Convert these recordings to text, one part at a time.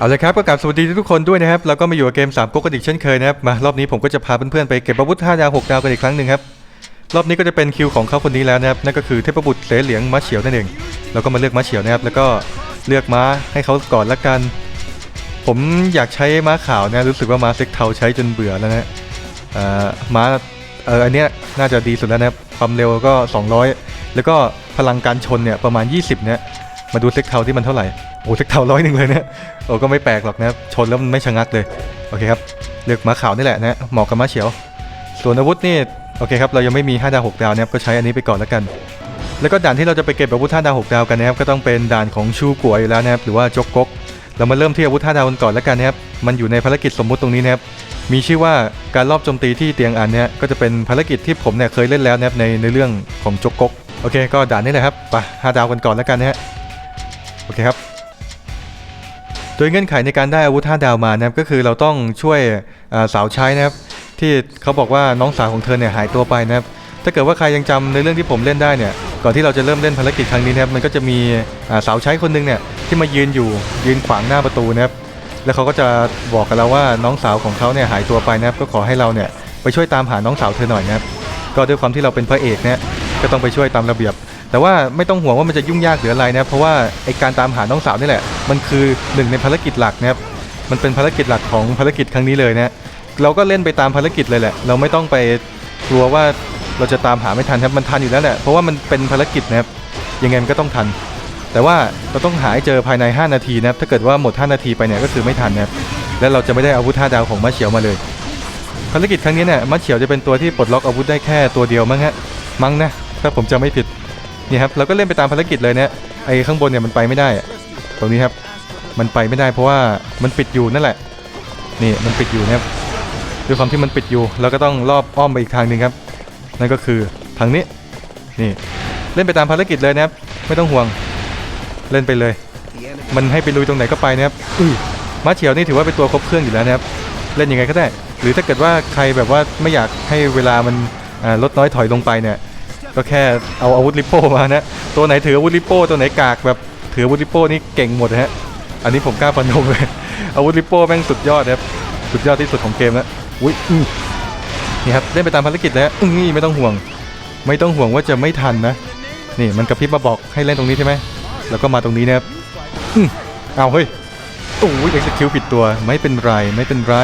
เอาลยครับก็กลับสวัสดีทุกคนด้วยนะครับแล้วก็มาอยู่กับเกม3ก๊กกันอีกเช่นเคยนะครับมารอบนี้ผมก็จะพาเพื่อนๆไปเก็บอาวุธ5ดาว6ดาวกันอีกครั้งหนึ่งครับรอบนี้ก็จะเป็นคิวของเขาคนนี้แล้วนะครับนั่นก็คือเทพบุตรเสเหลียงม้าเฉียวนั่นเองเราก็มาเลือกม้าเฉียวนะครับแล้วก็เลือกม้าให้เขาก่อนละกัน ผมอยากใช้ม้าขาวนะรู้สึกว่าม้าเซ็กเทาใช้จนเบื่อแล้วนะม้าเอออันเนี้ยน่าจะดีสุดแล้วนะครับความเร็วก็ 200 แล้วก็พลังการชนเนี่ยประมาณ 20เนี่ยมาดูเซ็กเทาที่มันเท่าไหร่ โอ้เซ็กเทาร้อยหนึ่งเลยเนี่ยโอ้ก็ไม่แปลกหรอกนะชนแล้วมันไม่ชะงักเลยโอเคครับเลือกม้าขาวนี่แหละนะเหมาะกับม้าเฉียว ส่วนอาวุธนี่โอเคครับเรายังไม่มี5ดาว6ดาวนะครับก็ใช้อันนี้ไปก่อนแล้วกัน แล้วก็ด่านที่เราจะไปเก็บอาวุธ5ดาว6ดาวกันนะครับก็ต้องเป็นด่านของชูกัวอยู่แล้วนะครับหรือว่าจกก๊กเรามาเริ่มที่อาวุธ5ดาวกันก่อนแล้วกันนะครับมันอยู่ในภารกิจสมมุติตรงนี้นะครับมีชื่อว่าการลอบโจมตีที่เตียงอันเนี่ยก็จะเป็นภารกิจที่ผมเนี่ยเคยเล่นแล้วนะครับในในเรื่องของจกก๊กโอเค ก็ด่านนี้แหละครับไป5ดาวกันก่อนแล้วกันนะฮะโอเคครับ โดยเงื่อนไขในการได้อาวุธ5ดาวมานะครับก็คือเราต้องช่วยสาวใช้นะครับที่เขาบอกว่าน้องสาวของเธอเนี่ยหายตัวไปนะครับถ้าเกิดว่าใครยังจำในเรื่องที่ผมเล่นได้เนี่ยก่อนที่เราจะเริ่มเล่นภารกิจครั้งนี้นะครับมันก็จะมีสาวใช้คนหนึงเนี่ยที่มายืนอยู่ยืนขวางหน้าประตูนะครับแล้วเขาก็จะบอกกับเราว่าน้องสาวของเขาเนี่ยหายตัวไปนะครับก็ขอให้เราเนี่ยไปช่วยตามหาน้องสาวเธอหน่อยนะครับก็ด้วยความที่เราเป็นพระเอกเนี่ยก็ต้องไปช่วยตามระเบียบ แต่ว่าไม่ต้องห่วงว่ามันจะยุ่งยากหรืออะไรนะเพราะว่าไอการตามหาน้องสาวนี่แหละ มันคือหนึ่งในภารกิจหลักนะครับมันเป็นภารกิจหลักของภารกิจครั้งนี้เลยนะเราก็เล่นไปตามภารกิจเลยแหละ เราไม่ต้องไปกลัวว่าเราจะตามหาไม่ทันครับมันทันอยู่แล้วแหละเพราะว่ามันเป็นภารกิจนะครับยังไงมันก็ต้องทัน แต่ว่าเราต้องหาให้เจอภายใน 5 นาทีนะครับถ้าเกิดว่าหมด 5 นาทีไปเนี่ยก็คือไม่ทันนะครับและเราจะไม่ได้อาวุธ5ดาวของมาเฉียวมาเลยภารกิจครั้งนี้เนี่ยมาเฉียวจะเป็นตัวที่ปลดล็อกอาวุธได้แค่ตัวเดียวมั้งฮะมั้งนะถ้าผมจำไม่ผิด นี่ครับเราก็เล่นไปตามภารกิจเลยเนี่ยไอ้ข้างบนเนี่ยมันไปไม่ได้ ตรงนี้ครับมันไปไม่ได้เพราะว่ามันปิดอยู่นั่นแหละ นี่มันปิดอยู่นะครับด้วยความที่มันปิดอยู่เราก็ต้องรอบอ้อมไปอีกทางหนึ่งครับ นั่นก็คือทางนี้นี่เล่นไปตามภารกิจเลยนะครับ ไม่ต้องห่วงเล่นไปเลย มันให้ไปลุยตรงไหนก็ไปนะครับอุ้ยม้าเฉียวนี่ถือว่าเป็นตัวครบเครื่องอยู่แล้วนะครับ เล่นยังไงก็ได้ หรือถ้าเกิดว่าใครแบบว่าไม่อยากให้เวลามันลดน้อยถอยลงไปเนี่ย ก็แค่เอาอาวุธลิโป้มานะตัวไหนถืออาวุธลิโป้ตัวไหนกากแบบถืออาวุธลิโป้นี่เก่งหมดฮะอันนี้ผมกล้าฟันธงเลยอาวุธลิโป้แม่งสุดยอดนะครับสุดยอดที่สุดของเกมแล้วอุ้ยนี่ครับเล่นไปตามภารกิจแล้วอื้อนี่ไม่ต้องห่วง ไม่ต้องห่วงว่าจะไม่ทันนะนี่มันกระพริบมาบอกให้เล่นตรงนี้ใช่ไหมแล้วก็มาตรงนี้นะครับอื้อเอาเฮ้ยโอ้ยเอ็กซ์คิวผิดตัวไม่เป็นไรไม่เป็นไร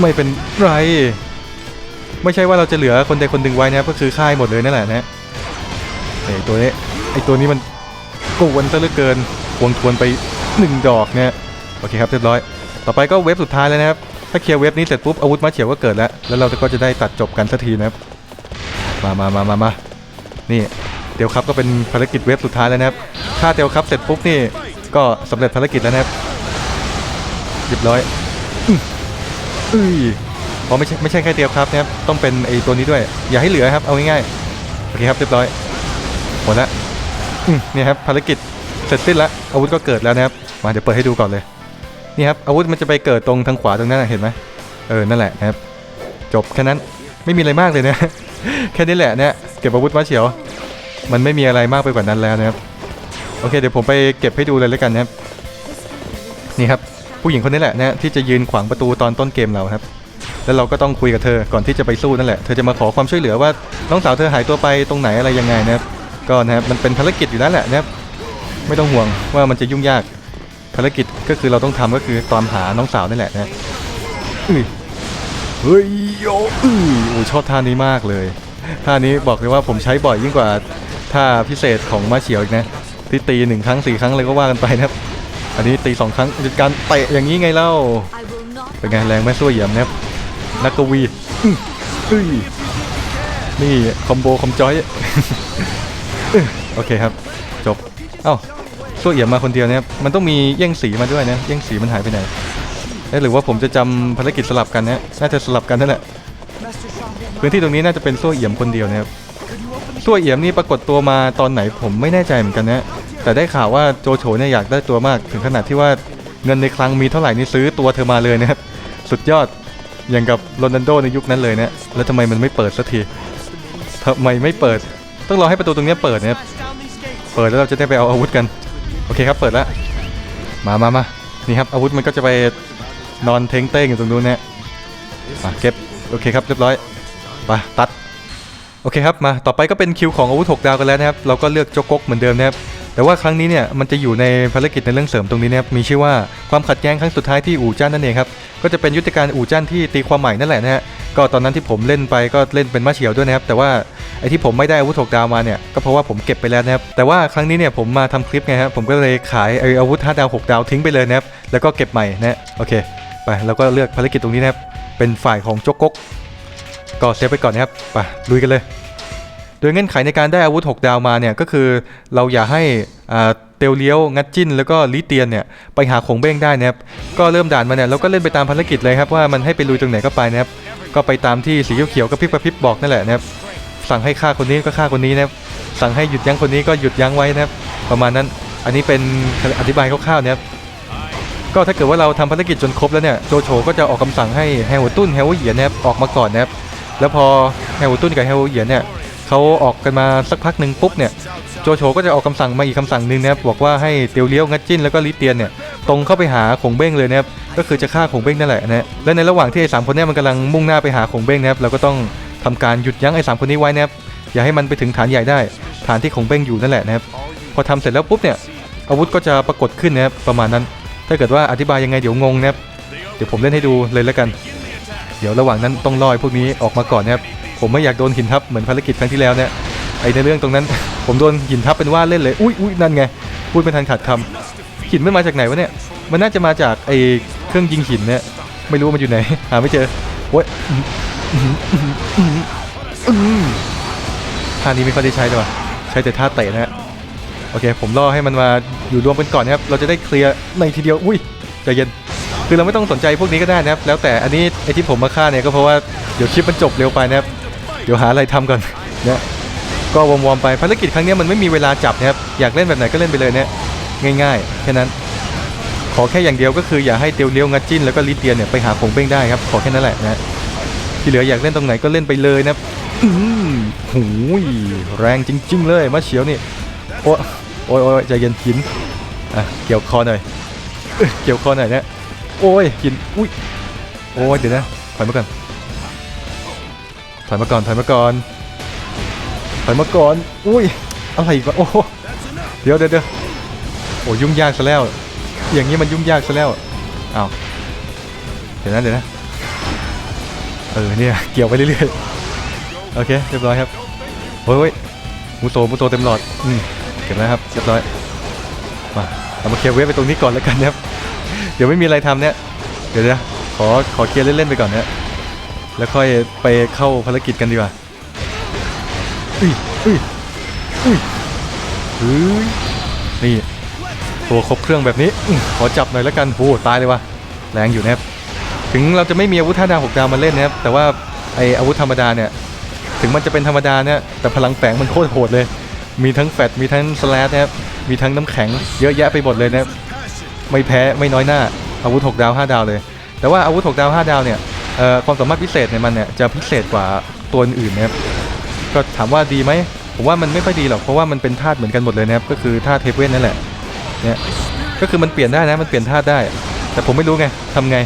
ไม่เป็นไร ไม่ใช่ว่าเราจะเหลือคนใดคนหนึ่งไว้นะครับก็คือค่ายหมดเลยนั่นแหละนะไอตัวนี้ไอตัวนี้มันกวนซะเหลือเกินควงทวนไปหนึ่งดอกเนี่ยโอเคครับเรียบร้อย ต่อไปก็เว็บสุดท้ายแล้วนะครับ ถ้าเคลียร์เว็บนี้เสร็จปุ๊บอาวุธมาเฉียวก็เกิดแล้ว แล้วเราก็จะได้ตัดจบกันสักทีนะครับ มามามามามานี่เตียวครับก็เป็นภารกิจเว็บสุดท้ายแล้วนะครับ ถ้าเตียวครับเสร็จปุ๊บนี่ก็สำเร็จภารกิจแล้วนะครับ เรียบร้อย อื้อ เพราะไม่ใช่ไม่ใช่แค่เตียวครับนะครับต้องเป็นไอ้ตัวนี้ด้วย อย่าให้เหลือครับเอาง่ายๆโอเคครับเรียบร้อยหมดละนี่ครับภารกิจเสร็จสิ้นแล้วอาวุธก็เกิดแล้วนะครับมาเดี๋ยวเปิดให้ดูก่อนเลยนี่ครับอาวุธมันจะไปเกิดตรงทางขวาตรงนั้นนะเห็นไหมเออนั่นแหละนะครับ จบแค่นั้นไม่มีอะไรมากเลยนะแค่นี้แหละเนี่ยเก็บอาวุธมาเฉียว มันไม่มีอะไรมากไปกว่านั้นแล้วนะครับโอเคเดี๋ยวผมไปเก็บให้ดูเลยแล้วกันนะครับนี่ครับผู้หญิงคนนี้แหละนะที่จะยืนขวางประตูตอนต้นเกมเราครับ แล้วเราก็ต้องคุยกับเธอก่อนที่จะไปสู้นั่นแหละเธอจะมาขอความช่วยเหลือว่าน้องสาวเธอหายตัวไปตรงไหนอะไรยังไงนะครับก็นะครับมันเป็นภารกิจอยู่แล้วแหละนะครับไม่ต้องห่วงว่ามันจะยุ่งยากภารกิจก็คือเราต้องทำก็คือตามหาน้องสาวนั่นแหละนะอุ้ยเฮ้ยโยอื้อโอ้ชอบท่านี้มากเลยท่านี้บอกเลยว่าผมใช้บ่อยยิ่งกว่าท่าพิเศษของมาเฉียวอีกนะที่ตีหนึ่งครั้งสี่ครั้งเลยก็ว่ากันไปนะครับ อันนี้ตีสองครั้งเป็นการเตะอย่างนี้ไงเล่า I will not เป็นไงแรงแม่สู้เหยี่ยมนะครับ นักกวีนี่คอมโบคอมจอยโอเคครับ จบ เอ้าสู้เหยี่ยมมาคนเดียวนะครับ มันต้องมีแย่งสีมาด้วยนะ แย่งสีมันหายไปไหนเอ๊ะหรือว่าผมจะจำภารกิจสลับกันนะ น่าจะสลับกันนั่นแหละ พื้นที่ตรงนี้น่าจะเป็นสู้เหยี่ยมคนเดียวนะครับสู้เหยี่ยมนี่ปรากฏตัวมาตอนไหนผมไม่แน่ใจเหมือนกันนะ แต่ได้ข่าวว่าโจโฉเนี่ยอยากได้ตัวมาก ถึงขนาดที่ว่าเงินในคลังมีเท่าไหร่นี่ซื้อตัวเธอมาเลยนะครับ สุดยอด อย่างกับโรนัลโดในยุคนั้นเลยนะแล้วทำไมมันไม่เปิดสักทีทำไมไม่เปิด ต้องรอให้ประตูตรงนี้เปิดเนะครับเปิดแล้วเราจะได้ไปเอาอาวุธกัน โอเคครับเปิดแล้วมามามานี่ครับอาวุธมันก็จะไปนอนเทงเต้งอยู่ตรงนู้นเนี่ยมาเก็บโอเคครับเรียบร้อยไปตัดโอเคครับมาต่อไปก็เป็นคิวของอาวุธ 6 ดาวกันแล้วนะครับเราก็เลือกโจกกกเหมือนเดิมนะครับ แต่ว่าครั้งนี้เนี่ยมันจะอยู่ในภารกิจในเรื่องเสริมตรงนี้นะครับมีชื่อว่าความขัดแย้งครั้งสุดท้ายที่อู่จ้านนั่นเองครับก็จะเป็นยุทธการอู่จ้านที่ตีความใหม่นั่นแหละนะฮะก็ตอนนั้นที่ผมเล่นไปก็เล่นเป็นมาเฉียวด้วยนะครับแต่ว่าไอ้ที่ผมไม่ได้อาวุธ6ดาวมาเนี่ยก็เพราะว่าผมเก็บไปแล้วนะครับแต่ว่าครั้งนี้เนี่ยผมมาทำคลิปไงครับผมก็เลยขายไออาวุธ5ดาว6ดาวทิ้งไปเลยนะครับแล้วก็เก็บใหม่นะโอเค ไปแล้วก็เลือกภารกิจตรงนี้นะครับเป็นฝ่ายของโจกกกก็เซฟไปก่อนนะครับไปลุยกันเลย โดยเงื่อนไขในการได้อาวุธ 6 ดาวมาเนี่ยก็คือเราอย่าให้เตลเลี้ยว งัดจิ้น แล้วก็ลิเตียนเนี่ยไปหาของเบ้งได้นะครับก็เริ่มด่านมาเนี่ยเราก็เล่นไปตามภารกิจเลยครับว่ามันให้ไปลุยตรงไหนก็ไปนะครับก็ไปตามที่สีเขียวๆกระพริบกระพริบบอกนั่นแหละนะครับสั่งให้ฆ่าคนนี้ก็ฆ่าคนนี้นะครับสั่งให้หยุดยั้งคนนี้ก็หยุดยั้งไว้นะครับประมาณนั้นอันนี้เป็นอธิบายคร่าวๆนะครับก็ถ้าเกิดว่าเราทำภารกิจจนครบแล้วเนี่ยโจโฉก็จะออกคำสั่งให้แฮวตุ้นแฮวเหยียนนะครับออกมาก่อนนะครับแล้วพอแฮวตุ้นกับแฮวเหยียนเนี่ย เขาออกกันมาสักพักหนึ่งปุ๊บเนี่ยโจโฉก็จะออกคำสั่งมาอีกคำสั่งหนึ่งนะครับบอกว่าให้เตียวเลี้ยวงัดจิ้นแล้วก็ลิเตียนเนี่ยตรงเข้าไปหาขงเบ้งเลยนะครับก็คือจะฆ่าขงเบ้งนั่นแหละนะและในระหว่างที่ไอ้สามคนเนี้มันกำลังมุ่งหน้าไปหาขงเบ้งนะครับเราก็ต้องทำการหยุดยั้งไอ้สามคนนี้ไว้นะครับอย่าให้มันไปถึงฐานใหญ่ได้ ฐานที่ขงเบ้งอยู่นั่นแหละนะครับพอทำเสร็จแล้วปุ๊บเนี่ยอาวุธก็จะปรากฏขึ้นนะครับประมาณนั้น ถ้าเกิดว่าอธิบายยังไงเดี๋ยวงงนะครับเดี๋ยวผมเล่นให้ดูเลยแล้วกัน เดี๋ยวระหว่างนั้นต้องลอยพวกนี้ออกมาก่อนนะครับ ผมไม่อยากโดนหินทับเหมือนภารกิจครั้งที่แล้วเนี่ยไอในเรื่องตรงนั้น ผมโดนหินทับเป็นว่าเล่นเลยอุ้ยอุ้ยนั่นไงพูดไม่ทันขาดคำหินมันมาจากไหนวะเนี่ยมันน่าจะมาจากไอเครื่องยิงหินเนี่ยไม่รู้ว่ามันอยู่ไหนหาไม่เจอโอ้ยท่านี้ไม่ค่อยได้ใช้เลยว่ะใช้แต่ท่าเตะนะฮะโอเค ผมรอให้มันมาอยู่รวมกันก่อนนะครับ เราจะได้เคลียร์ในทีเดียว อุ้ยใจเย็น คือเราไม่ต้องสนใจพวกนี้ก็ได้นะครับ แล้วแต่อันนี้ไอที่ผมมาฆ่าเนี่ยก็เพราะว่าเดี๋ยวคลิปมันจบเร็วไปนะครับ ดี๋ยวหาอะไรทำก่อนนะก็วอร์มๆไปภารกิจครั้งเนี้ยมันไม่มีเวลาจับนะครับอยากเล่นแบบไหนก็เล่นไปเลยเนี่ยง่าย ๆ แค่นั้น ขอแค่อย่างเดียวก็คืออย่าให้เตียวเลี้ยวงัดจิ้นแล้วก็ลิเตียนเนี่ยไปหาของเบ้งได้ครับขอแค่นั้นแหละนะที่เหลืออยากเล่นตรงไหนก็เล่นไปเลยนะครับอืมหูยแรงจริง ๆ เลยมาเฉียวนี่โอ้โอ้ยโอ้ยใจเย็นหินอะเกี่ยวคอหน่อยเอ้ยเกี่ยวคอหน่อยนะโอ้ยหินอุ้ยโอ้ยเดี๋ยวนะถอยมาก่อน ถอยมาก่อนถอยมาก่อนถอยมาก่อนอุ้ยอะไรอีกวะโอ้โหเดี๋ยวเดี๋ยวเดี๋ยวโอ้ยุ่งยากซะแล้ว อย่างนี้มันยุ่งยากซะแล้วอ้าวเดี๋ยวนะเดี๋ยวนะเออเนี่ยเกี่ยวไปเรื่อยๆโอเคเรียบร้อยครับโอ้ยโอ้ยมูโตมูโตเต็มหลอดอืมเก็บแล้วครับเรียบร้อยมาเรามาเคลียร์เวฟไปตรงนี้ก่อนแล้วกันนะครับเดี๋ยวไม่มีอะไรทำเนี่ยเดี๋ยวนะขอขอเคลียร์เล่นๆไปก่อนนะ แล้วค่อยไปเข้าภารกิจกันดีกว่าอุ้ยอุ้ยอุ้ยเฮ้ยนี่ ตัวครบเครื่องแบบนี้อื้อขอจับหน่อยแล้วกันโอ้ตายเลยว่ะแรงอยู่นะครับถึงเราจะไม่มีอาวุธท่าดาวหกดาวมาเล่นนะครับ แต่ว่าไออาวุธธรรมดาเนี่ย ถึงมันจะเป็นธรรมดาเนี่ย แต่พลังแฝงมันโคตรโหดเลย มีทั้งแฟตมีทั้งสแลชนะครับ มีทั้งน้ำแข็งเยอะแยะไปหมดเลยนะครับ ไม่แพ้ไม่น้อยหน้าอาวุธ6ดาว5ดาวเลย แต่ว่าอาวุธ6ดาว5ดาวเนี่ยเอ่อ ความสามารถพิเศษในมันเนี่ยจะพิเศษกว่าตัวอื่นนะครับก็ถามว่าดีไหมผมว่ามันไม่ค่อยดีหรอกเพราะว่ามันเป็นธาตุเหมือนกันหมดเลยนะครับก็คือธาตุเทปเวนนั่นแหละเนี่ยก็คือมันเปลี่ยนได้นะมันเปลี่ยนธาตุได้ แต่ผมไม่รู้ไงทำไง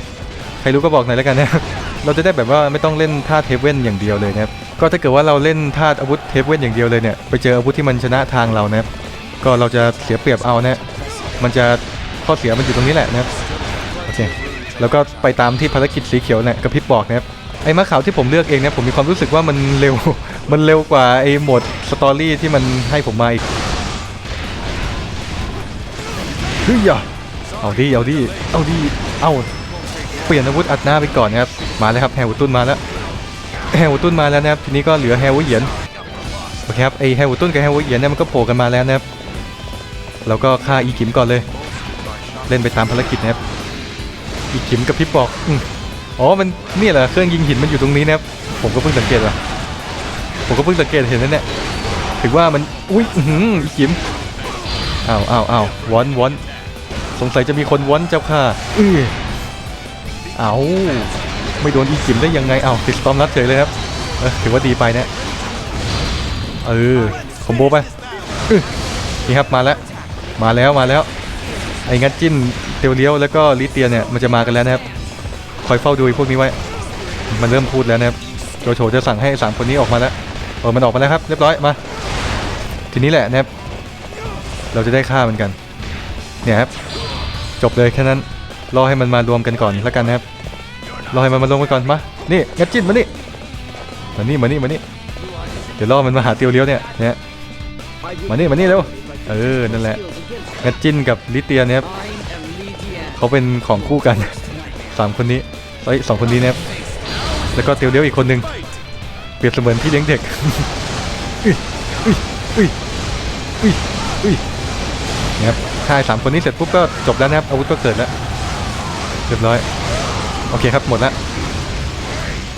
ใครรู้ก็บอกหน่อยแล้วกันนะเราจะได้แบบว่าไม่ต้องเล่นธาตุเทปเวนอย่างเดียวเลยนะครับก็ถ้าเกิดว่าเราเล่นธาตุอาวุธเทปเวนอย่างเดียวเลยเนี่ยไปเจออาวุธที่มันชนะทางเรานะครับก็เราจะเสียเปรียบเอานะมันจะข้อเสียมันอยู่ตรงนี้แหละนะครับโอเค แล้วก็ไปตามที่ภารกิจสีเขียวเนี่ยกระพริบบอกนะครับไอ้มะขาวที่ผมเลือกเองเนี่ยผมมีความรู้สึกว่ามันเร็ว มันเร็วกว่าไอ้โหมดสตอรี่ที่มันให้ผมมาอีกเฮ้ยอะเอาดิเอาดิเอาดิเอาเปลี่ยนอาวุธอัดหน้าไปก่อนนะครับมาแล้วครับแฮร์วูตุนมาแล้วแฮร์วูตุนมาแล้วนะครับทีนี้ก็เหลือแฮร์วูเหยียนโอเคครับไอแฮร์วูตุนกับแฮร์วูเหยียนเนี่ยมันก็โผล่กันมาแล้วนะครับเราก็ฆ่าอีขิมก่อนเลย เล่นไปตามภารกิจนะครับ อีขิมกับพี่บอกอ๋อมันนี่ยเหรอเครื่องยิงหินมันอยู่ตรงนี้นะครับผมก็เพิ่งสังเกตว่ะผมก็เพิ่งสังเกตเห็นนั่นแหละถึงว่ามันอุ้ยอื้อหืออีขิมอ้าวอ้าวอ้าววอนวอนสงสัยจะมีคนวอนเจ้าค่ะอือเอาไม่โดนอีจิมได้ยังไงอ้าวติดสตอมรัดเฉยเลยครับเออถือว่าดีไปนะเออคอมโบไปอื้อนี่ครับมาแล้วมาแล้วมาแล้วไอ้งัดจิ้น เตียวเลี้ยวแล้วก็ลิเตียเนี่ยมันจะมากันแล้วนะครับคอยเฝ้าดูพวกนี้ไว้ มันเริ่มพูดแล้วนะครับโจโฉจะสั่งให้สามคนนี้ออกมาแล้วเออมันออกมาแล้วครับเรียบร้อยมาทีนี้แหละนะครับเราจะได้ฆ่ามันกันเนี่ยครับจบเลยแค่นั้นรอให้มันมารวมกันก่อนแล้วกันนะครับรอให้มันมารวมกันก่อนมานี่งัดจิ้นมานี่มานี่มานี่มานี่เดี๋ยวรอมันมาหาเตียวเลี้ยวเนี่ยเนี่ยมานี่มานี่เร็วเออนั่นแหละงัดจิ้นกับลิเตียเนี่ยครับ เขาเป็นของคู่กันสามคนนี้เอ้สองคนนี้นะครับแล้วก็เตียวเลี้ยวอีกคนหนึ่งเปรียบเสมือนพี่เลี้ยงเด็กอุ้ยอุ้ยอุ้ยอุ้ยอุ้ยนะครับถ้าไอ้สามคนนี้เสร็จปุ๊บก็จบแล้วนะครับอาวุธก็เกิดแล้วเรียบร้อยโอเคครับหมดแล้ว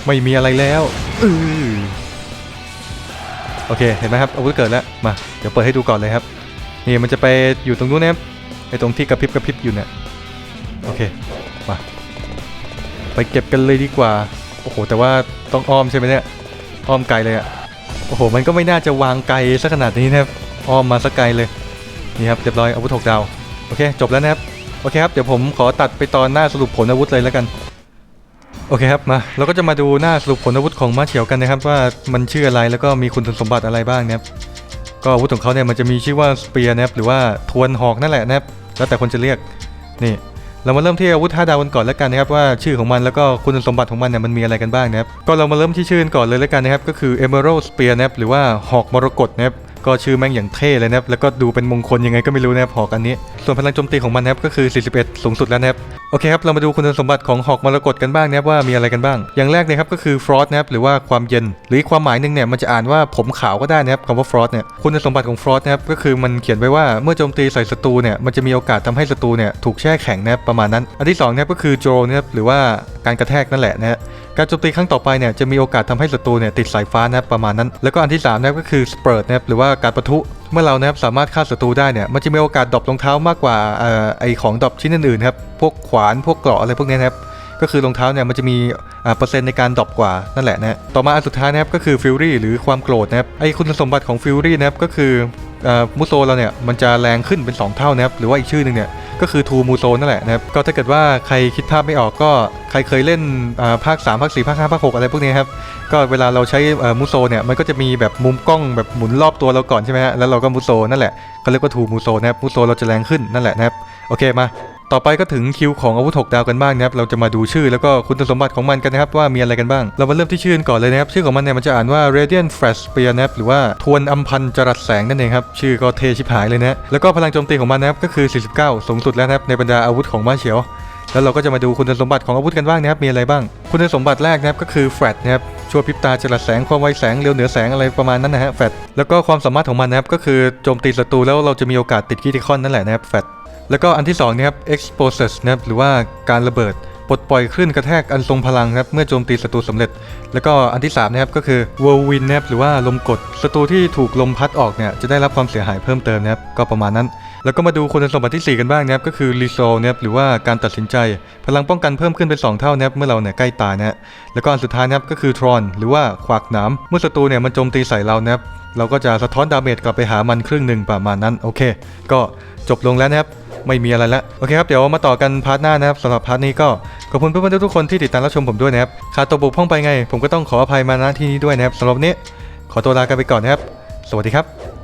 ไม่มีอะไรแล้วอือโอเคเห็นไหมครับอาวุธเกิดแล้วมาเดี๋ยวเปิดให้ดูก่อนเลยครับนี่มันจะไปอยู่ตรงนู้นนะครับไอ้ตรงที่กระพริบกระพริบอยู่เนี่ย โอเค มา ไปเก็บกันเลยดีกว่า โอ้โห แต่ว่าต้องอ้อมใช่ไหมเนี่ย อ้อมไกลเลยอะโอ้โห มันก็ไม่น่าจะวางไกลสักขนาดนี้นะครับ อ้อมมาสักไกลเลย นี่ครับ เรียบร้อยอาวุธหกดาว โอเค จบแล้วนะครับ โอเคครับ เดี๋ยวผมขอตัดไปตอนหน้าสรุปผลอาวุธเลยแล้วกัน โอเคครับ มาเราก็จะมาดูหน้าสรุปผลอาวุธของมาเฉียวกันนะครับ ว่ามันชื่ออะไรแล้วก็มีคุณสมบัติอะไรบ้างนะครับ ก็อาวุธของเขาเนี่ยมันจะมีชื่อว่าสเปียร์นะครับ หรือว่าทวนหอกนั่นแหละนะครับ แล้วแต่คนจะเรียก นี่ เรามาเริ่มที่อาวุธ5ดาวกันก่อนแล้วกันนะครับว่าชื่อของมันแล้วก็คุณสมบัติของมันเนี่ยมันมีอะไรกันบ้างนะครับก็เรามาเริ่มที่ชื่อก่อนเลยแล้วกันนะครับก็คือ Emerald Spear นะครับหรือว่าหอกมรกตนะครับก็ชื่อแม่งอย่างเท่เลยนะครับแล้วก็ดูเป็นมงคลยังไงก็ไม่รู้นะครับหอกอันนี้ ส่วนพลังโจมตีของมันนะครับก็คือ 41 สูงสุดแล้วนะครับ อเคครับ เรามาดูคุณสมบัติของหอกมรกตกันบ้างนะครับว่ามีอะไรกันบ้าง อย่างแรกเลยครับก็คือฟรอสนะครับหรือว่าความเย็น หรือความหมายหนึ่งเนี่ยมันจะอ่านว่าผมขาวก็ได้นะครับคำว่าฟรอสต์เนี่ยคุณสมบัติของฟรอสนะครับก็คือมันเขียนไว้ว่าเมื่อโจมตีใส่ศัตรูเนี่ยมันจะมีโอกาสทำให้ศัตรูเนี่ยถูกแช่แข็งนะครับประมาณนั้น อันที่สองนะครับก็คือโจนะครับหรือว่าการกระแทกนั่นแหละนะฮะ การโจมตีครั้งต่อไปเนี่ยจะมีโอกาสทำให้ศัตรูเนี่ยติดสายฟ้านะครับประมาณนั้น แล้วก็อันที่3นะครับก็คือ spurt นะครับหรือว่าการปะทุเมื่อเรานะครับสามารถฆ่าศัตรูได้เนี่ยมันจะมีโอกาสดรอปรองเท้ามากกว่าเอ่อไอของดรอปชิ้นอื่นๆครับพวกขวานพวกเกราะอะไรพวกนี้นะครับก็คือรองเท้าเนี่ยมันจะมีอ่าเปอร์เซ็นต์ในการดรอปกว่านั่นแหละนะฮะต่อมาอันสุดท้ายนะครับก็คือ fury หรือความโกรธนะครับไอคุณสมบัติของ fury นะครับก็คือ มูโซเราเนี่ยมันจะแรงขึ้นเป็น 2 เท่านะครับหรือว่าอีกชื่อหนึ่งเนี่ยก็คือทูมูโซนั่นแหละนะครับก็ถ้าเกิดว่าใครคิดภาพไม่ออกก็ใครเคยเล่นอ่าภาค 3 ภาค 4 ภาค 5 ภาค 6 อะไรพวกนี้ครับก็เวลาเราใช้อ่อมูโซเนี่ยมันก็จะมีแบบมุมกล้องแบบหมุนรอบตัวเราก่อนใช่ไหมฮะแล้วเราก็มูโซนั่นแหละเขาเรียกว่าทูมูโซนะครับมูโซเราจะแรงขึ้นนั่นแหละนะครับโอเคมา ต่อไปก็ถึงคิวของอาวุธ6ดาวกันบ้างนะครับ เราจะมาดูชื่อแล้วก็คุณสมบัติของมันกันนะครับว่ามีอะไรกันบ้าง เรามาเริ่มที่ชื่อกันก่อนเลยนะครับ ชื่อของมันเนี่ยมันจะอ่านว่า Radiant Flash Spear นะครับหรือว่าทวนอัมพันจรัสแสงนั่นเองครับ ชื่อก็เทชิบหายเลยนะแล้วก็พลังโจมตีของมันนะครับก็คือ 49 สูงสุดแล้วนะครับในบรรดาอาวุธของมาเฉียว แล้วเราก็จะมาดูคุณสมบัติของอาวุธกันบ้างนะครับมีอะไรบ้าง คุณสมบัติแรกนะครับก็คือแฟลตนะครับชั่วพริบตาจรัสแสงความไวแสงเร็วเหนือแสงอะไรประมาณนั้นนะฮะแฟลตแล้วก็ความสามารถของมันนะครับก็คือโจมตีศัตรูแล้วเราจะมีโอกาสติดคิติคอนนั่นแหละนะครับแฟลต แล้วก็อันที่สองนะครับ exposes นะครับหรือว่าการระเบิดปลดปล่อยคลื่นกระแทกอันทรงพลังนะครับเมื่อโจมตีศัตรูสำเร็จ แล้วก็อันที่3นะครับก็คือ whirlwind นะครับหรือว่าลมกดศัตรูที่ถูกลมพัดออกเนี่ยจะได้รับความเสียหายเพิ่มเติมนะครับก็ประมาณนั้น แล้วก็มาดูคุณสมบัติที่ 4 กันบ้างนะครับก็คือ Resolve นะครับหรือว่าการตัดสินใจ พลังป้องกันเพิ่มขึ้นเป็น 2 เท่านะครับเมื่อเราเนี่ยใกล้ตายนะฮะแล้วก็อันสุดท้ายนะครับก็คือ Tron หรือว่าขวากหนามเมื่อศัตรูเนี่ยมันโจมตีใส่เรานะครับเราก็จะสะท้อนดาเมจกลับไปหามันครึ่งหนึ่งประมาณนั้นโอเค ก็จบลงแล้วนะครับ ไม่มีอะไรแล้วโอเคครับเดี๋ยวมาต่อกันพาร์ทหน้านะครับสำหรับพาร์ทนี้ก็ขอบคุณเพื่อนๆทุกคนที่ติดตามรับชมผมด้วยนะครับขาดตัวบุกพร่องไปไง ผมก็ต้องขออภัยมาณที่นี้ด้วยนะครับสำหรับนนี้ขอตัวลากันไปก่อนนะครับ สวัสดีครับ